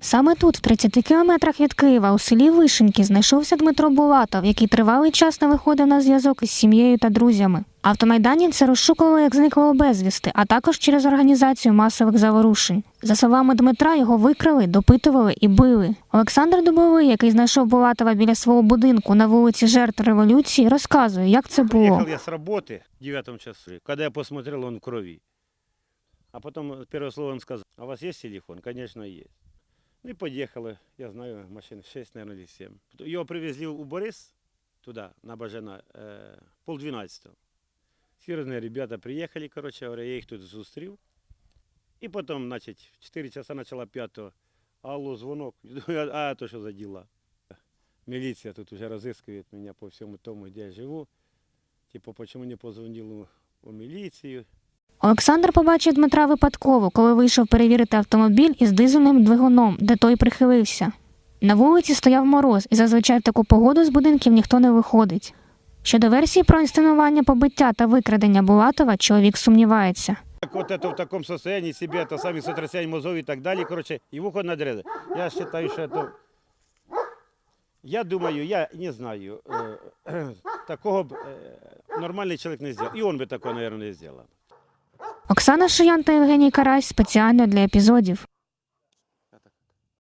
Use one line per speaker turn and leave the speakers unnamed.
Саме тут, в 30 кілометрах від Києва, у селі Вишеньки, знайшовся Дмитро Булатов, який тривалий час не виходив на зв'язок із сім'єю та друзями. Автомайданівці розшукували як зниклого безвісти, а також через організацію масових заворушень. За словами Дмитра, його викрали, допитували і били. Олександр Дубовий, який знайшов Булатова біля свого будинку на вулиці Жертв революції, розказує, як це було.
Приехал я с работы в девятом часу, когда я посмотрел, он в крови. А потом первое слово он сказал, а у вас есть телефон? Конечно, есть. Ну и поехали, я знаю, машин 6, наверное, или 7. Его привезли у Борис, туда, на Бажана, э, полдвенадцатого. Серьезные ребята приехали, короче говоря, я их тут зустрів. И потом, значит, в 4 часа начала 5 Алло, звонок. Думаю, А, то что за дела? Милиция тут уже разыскивает меня по всему тому, где я живу. Типа, почему не позвонил у, у милицию?
Олександр побачив Дмитра випадково, коли вийшов перевірити автомобіль із дизельним двигуном, де той прихилився. На вулиці стояв мороз, і зазвичай в таку погоду з будинків ніхто не виходить. Щодо версії про інсценування побиття та викрадення Булатова, чоловік сумнівається.
Так вот это в таком состоянии себе, это сами сотрясение мозгов и так далее, короче, и в ухо надрезы. Я считаю, что это... Я думаю, я не знаю, э, такого б, э, нормальный человек не сделал. И он бы такого, наверное, не сделал.
Оксана Шиян та Євгеній Карась спеціально для епізодів.